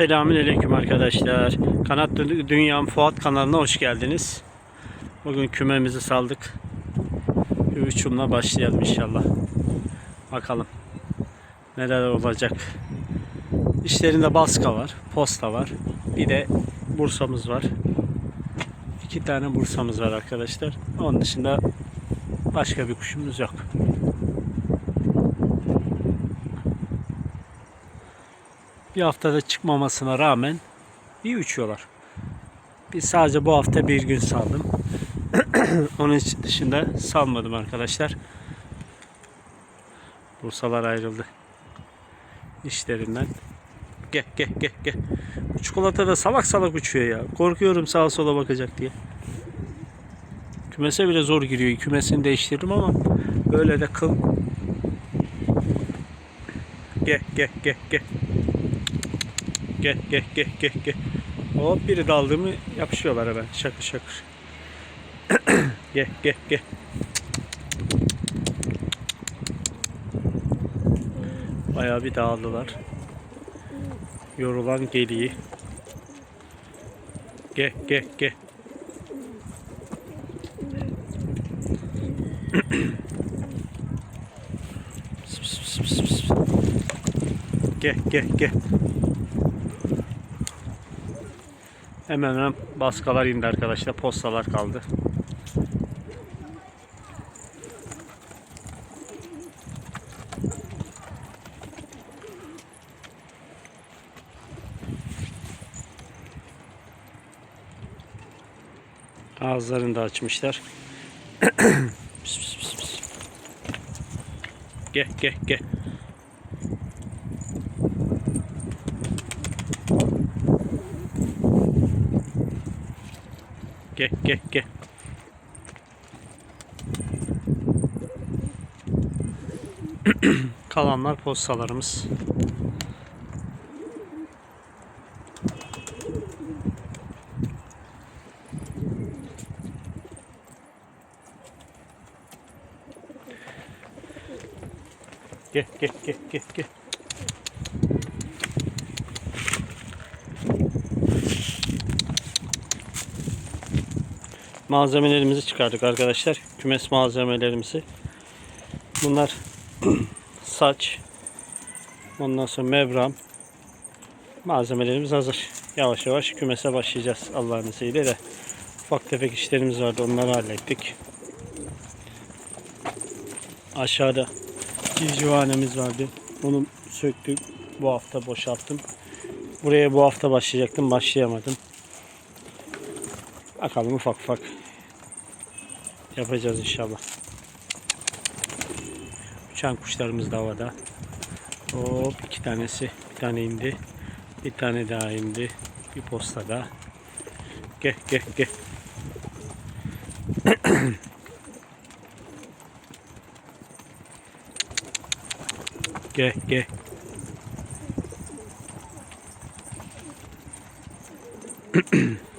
Selamünaleyküm arkadaşlar. Kanat Dü- Dünyam Fuat kanalına hoş geldiniz. Bugün kümemizi saldık. Bir başlayalım inşallah. Bakalım neler olacak. İşlerinde baska var, posta var. Bir de bursamız var. İki tane bursamız var arkadaşlar. Onun dışında başka bir kuşumuz yok. Bir haftada çıkmamasına rağmen iyi uçuyorlar. Biz sadece bu hafta bir gün saldım. Onun dışında salmadım arkadaşlar. Bursalar ayrıldı. İşlerinden. Gel gel gel gel. Bu çikolata da salak salak uçuyor ya. Korkuyorum sağa sola bakacak diye. Kümese bile zor giriyor. Kümesini değiştirdim ama böyle de kıl. Gel gel gel gel. Gel gel gel gel gel. Hop biri daldı mı yapışıyorlar hemen şakır şakır. gel gel gel. Bayağı bir dağıldılar. Yorulan geliyi. Gel gel gel. Gel gel gel. Hemen hemen baskalar indi arkadaşlar. Postalar kaldı. Ağızlarını da açmışlar. Pıs, pıs, pıs. Gel gel gel. Gel gel gel. Kalanlar postalarımız. Gel gel gel gel gel. Malzemelerimizi çıkardık arkadaşlar. Kümes malzemelerimizi. Bunlar saç. Ondan sonra mevram. Malzemelerimiz hazır. Yavaş yavaş kümese başlayacağız Allah'ın izniyle de. Ufak tefek işlerimiz vardı. Onları hallettik. Aşağıda civcivanemiz vardı. Onu söktük. Bu hafta boşalttım. Buraya bu hafta başlayacaktım. Başlayamadım. Bakalım ufak ufak yapacağız inşallah. Uçan kuşlarımız da havada. Hop iki tanesi. Bir tane indi. Bir tane daha indi. Bir posta da. Gel gel gel. gel gel.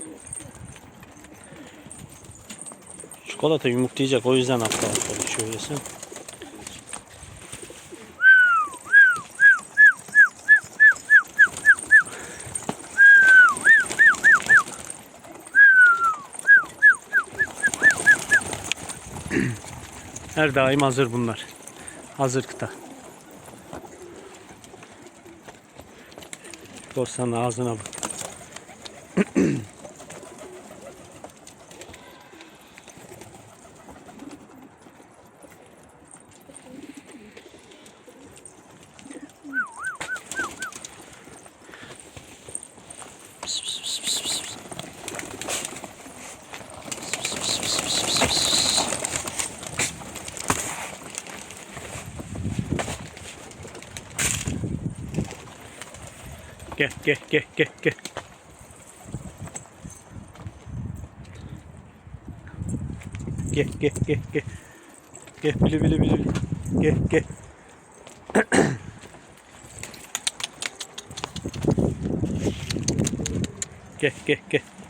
Çikolata yumurtlayacak o yüzden hatta atladı şöylesin. Her daim hazır bunlar. Hazır kıta. Borsanın ağzına bak. Gel gel gel gel gel. Gel gel gel gel. Gel bili bili bili. Gel gel. gel gel gel.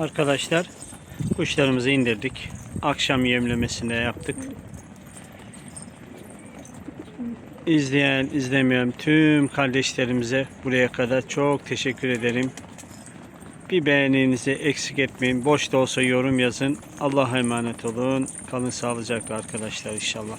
Arkadaşlar kuşlarımızı indirdik. Akşam yemlemesini de yaptık. İzleyen, izlemeyen tüm kardeşlerimize buraya kadar çok teşekkür ederim. Bir beğeninizi eksik etmeyin. Boş da olsa yorum yazın. Allah'a emanet olun. Kalın sağlıcakla arkadaşlar inşallah.